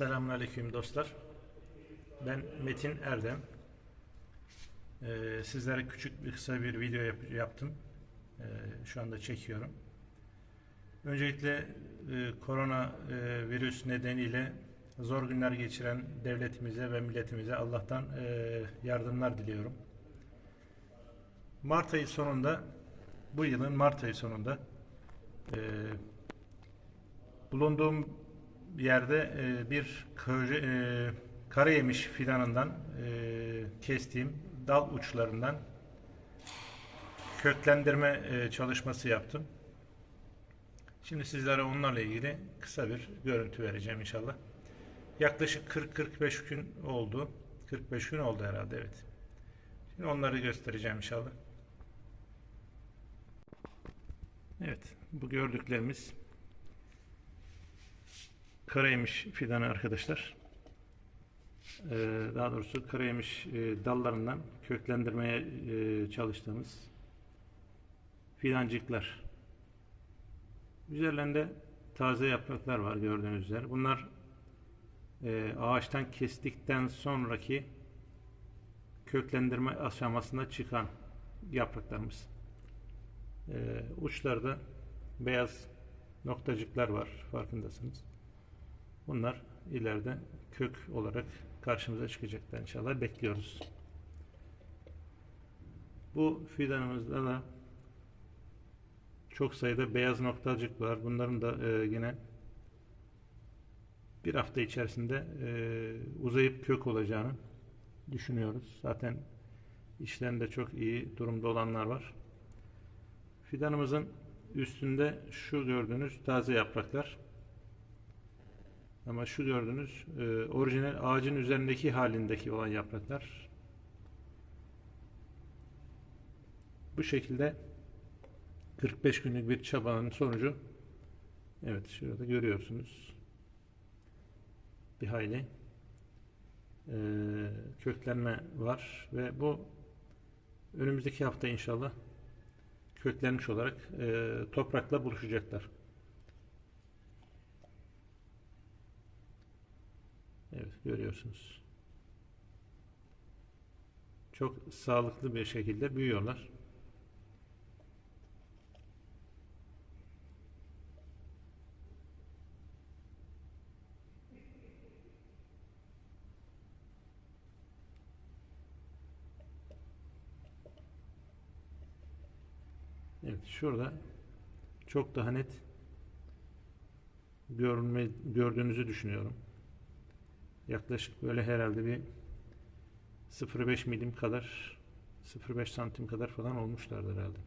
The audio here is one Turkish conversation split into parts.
Selamünaleyküm dostlar. Ben Metin Erdem. Ee, sizlere küçük bir kısa bir video yap- yaptım. Ee, şu anda çekiyorum. Öncelikle e, korona e, virüs nedeniyle zor günler geçiren devletimize ve milletimize Allah'tan e, yardımlar diliyorum. Mart ayı sonunda bu yılın Mart ayı sonunda e, bulunduğum yerde e, bir köre, e, kara yemiş fidanından e, kestiğim dal uçlarından köklendirme e, çalışması yaptım. Şimdi sizlere onlarla ilgili kısa bir görüntü vereceğim inşallah. Yaklaşık 40-45 gün oldu. 45 gün oldu herhalde evet. Şimdi onları göstereceğim inşallah. Evet, bu gördüklerimiz karayemiş fidanı arkadaşlar. Ee, daha doğrusu karayemiş e, dallarından köklendirmeye e, çalıştığımız fidancıklar. Üzerlerinde taze yapraklar var gördüğünüz üzere. Bunlar e, ağaçtan kestikten sonraki köklendirme aşamasında çıkan yapraklarımız. E, uçlarda beyaz noktacıklar var farkındasınız. Bunlar ileride kök olarak karşımıza çıkacaklar inşallah bekliyoruz. Bu fidanımızda da çok sayıda beyaz noktacık var. Bunların da e, yine bir hafta içerisinde e, uzayıp kök olacağını düşünüyoruz. Zaten işlerinde çok iyi durumda olanlar var. Fidanımızın üstünde şu gördüğünüz taze yapraklar. Ama şu gördüğünüz e, orijinal ağacın üzerindeki halindeki olan yapraklar. Bu şekilde 45 günlük bir çabanın sonucu evet şurada görüyorsunuz bir hayli e, köklenme var ve bu önümüzdeki hafta inşallah köklenmiş olarak e, toprakla buluşacaklar. Evet görüyorsunuz. Çok sağlıklı bir şekilde büyüyorlar. Evet şurada çok daha net görünme, gördüğünüzü düşünüyorum. Yaklaşık böyle herhalde bir 0.5 milim kadar 0.5 santim kadar falan olmuşlardır herhalde.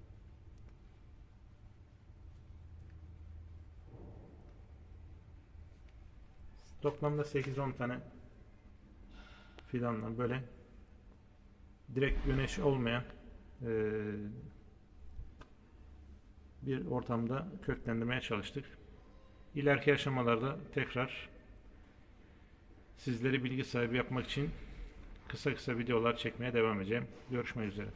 Toplamda 8-10 tane fidanla böyle direkt güneş olmayan eee, bir ortamda köklendirmeye çalıştık. İleriki aşamalarda tekrar sizleri bilgi sahibi yapmak için kısa kısa videolar çekmeye devam edeceğim. Görüşmek üzere.